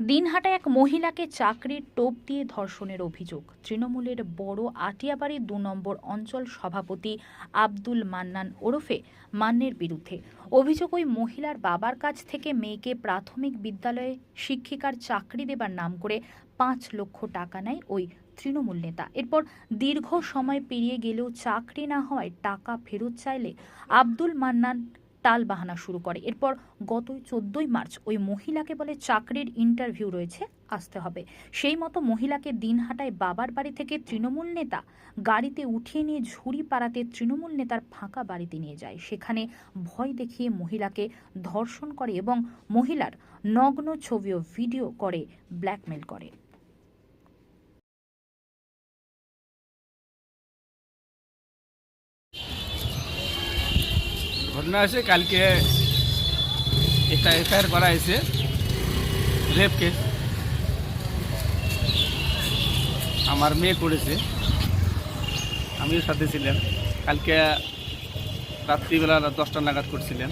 দিনহাটায় এক মহিলাকে চাকরির টোপ দিয়ে ধর্ষণের অভিযোগ। তৃণমূলের বড় আটিয়াবাড়ি দু নম্বর অঞ্চল সভাপতি আব্দুল মান্নান ওরফে মান্নের বিরুদ্ধে। অভিযোগ ওই মহিলার বাবার কাছ থেকে মেয়েকে প্রাথমিক বিদ্যালয়ে শিক্ষিকার চাকরি দেবার নাম করে পাঁচ লক্ষ টাকা নেয় ওই তৃণমূল নেতা। এরপর দীর্ঘ সময় পেরিয়ে গেলেও চাকরি না হওয়ায় টাকা ফেরত চাইলে আব্দুল মান্নান টাল বাহানা শুরু করে। এরপর গত চোদ্দই মার্চ ওই মহিলাকে বলে চাকরির ইন্টারভিউ রয়েছে, আসতে হবে। সেই মতো মহিলাকে দিনহাটায় বাবার বাড়ি থেকে তৃণমূল নেতা গাড়িতে উঠিয়ে নিয়ে ঝুড়ি পাড়াতে তৃণমূল নেতার ফাঁকা বাড়িতে নিয়ে যায়। সেখানে ভয় দেখিয়ে মহিলাকে ধর্ষণ করে এবং মহিলার নগ্ন ছবি ও ভিডিও করে ব্ল্যাকমেল করে। ঘটনা আছে, কালকে একটা এফআইআর করা হয়েছে রেপ কেস আমার মেয়ে করেছে, আমিও সাথে ছিলাম। কালকে রাত্রিবেলা দশটা নাগাদ করছিলেন।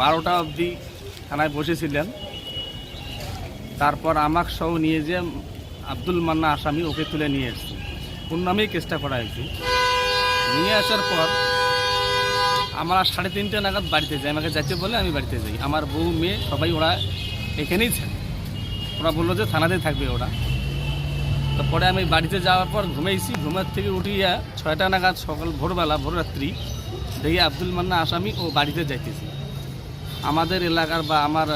বারোটা অবধি থানায় বসেছিলেন। তারপর আমাকে সহ নিয়ে যে আব্দুল মান্না আসামি ওকে তুলে নিয়ে এসছে। ওর নামেই কেসটা করা হয়েছে। নিয়ে আসার পর আমরা সাড়ে তিনটে নাগাদ বাড়িতে যাই। আমাকে যাইতে বলে আমি বাড়িতে যাই। আমার বউ, মেয়ে, সবাই ওরা এখানেই থাকে। ওরা বলল যে থানাতেই থাকবে ওরা। তারপরে আমি বাড়িতে যাওয়ার পর ঘুমাইছি। ঘুমার থেকে উঠিয়া ছয়টা নাগাদ সকাল, ভোরবেলা, ভোররাত্রি দেখি আব্দুল মান্না আসামি ও বাড়িতে যাইতেছি। আমাদের এলাকার বা আমার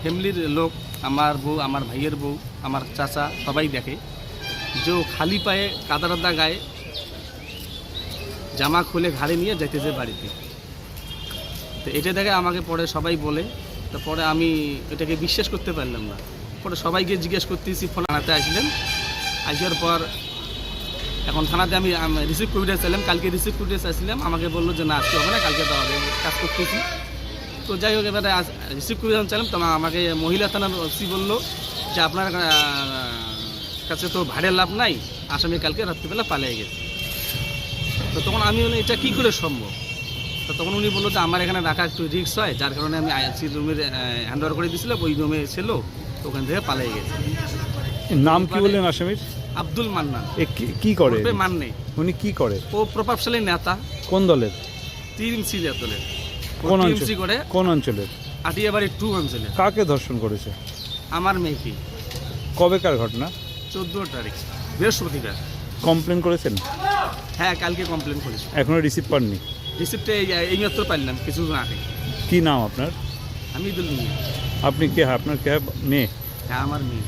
ফ্যামিলির লোক, আমার বউ, আমার ভাইয়ের বউ, আমার চাচা সবাই দেখে যে খালি পায়ে কাদা রাদা গায়ে জামা খুলে ঘাড়ে নিয়ে যাইতেছে বাড়িতে। তো এটা দেখে আমাকে পরে সবাই বলে, তো পরে আমি এটাকে বিশ্বাস করতে পারলাম না। পরে সবাইকে জিজ্ঞেস করতেছি ফোন থানাতে আসলেন? আসার পর এখন থানাতে আমি রিসিভ করে চাইলাম, কালকে রিসিভ করে চাইছিলাম, আমাকে বলল যে, না, আজকে হবে না, কালকে দেওয়া হবে, কাজ করতেছি। তো যাই হোক, এবারে রিসিভ করে চাইলাম, তখন আমাকে মহিলা থানার ওসি বলল যে, আপনার কাছে তো ভাড়ের লাভ নাই, আসামি কালকে রাত্রিবেলা পালিয়ে গেছে। তো তখন আমি বলি এটা কী করে সম্ভব? তো তখন উনি বলল যে আমার এখানে রাখা একটু রিক্স হয়। যার কারণে আমি আইসি রুমের হ্যান্ড ওভার করে দিয়েছিলাম ওই রুমে ছিল। ওখান থেকে পালিয়ে গেছে। নাম কি বললেন আসামির? আব্দুল মান্নান। কি- করে? মান্নে। উনি কি করে? ও প্রভাবশালী নেতা। কোন দলের? টিএমসি দলের। কোন অঞ্চল করে কোন অঞ্চলের? আটিয়াবাড়ি টু অঞ্চলে কাকে ধর্ষণ করেছে? আমার মেয়েকে। কবেকার ঘটনা? চোদ্দ তারিখ বৃহস্পতিবার। কমপ্লেন করেছেন? হ্যাঁ কালকে কমপ্লেন করেছি। এখনও রিসিভ পাননি? রিসিপ্টে এই মাত্র পারলাম কিছু আগে কি নাম আপনার? আমি দুল নিয়ে আপনি কে? আপনার কে? মেয়ে? হ্যাঁ আমার মেয়ে।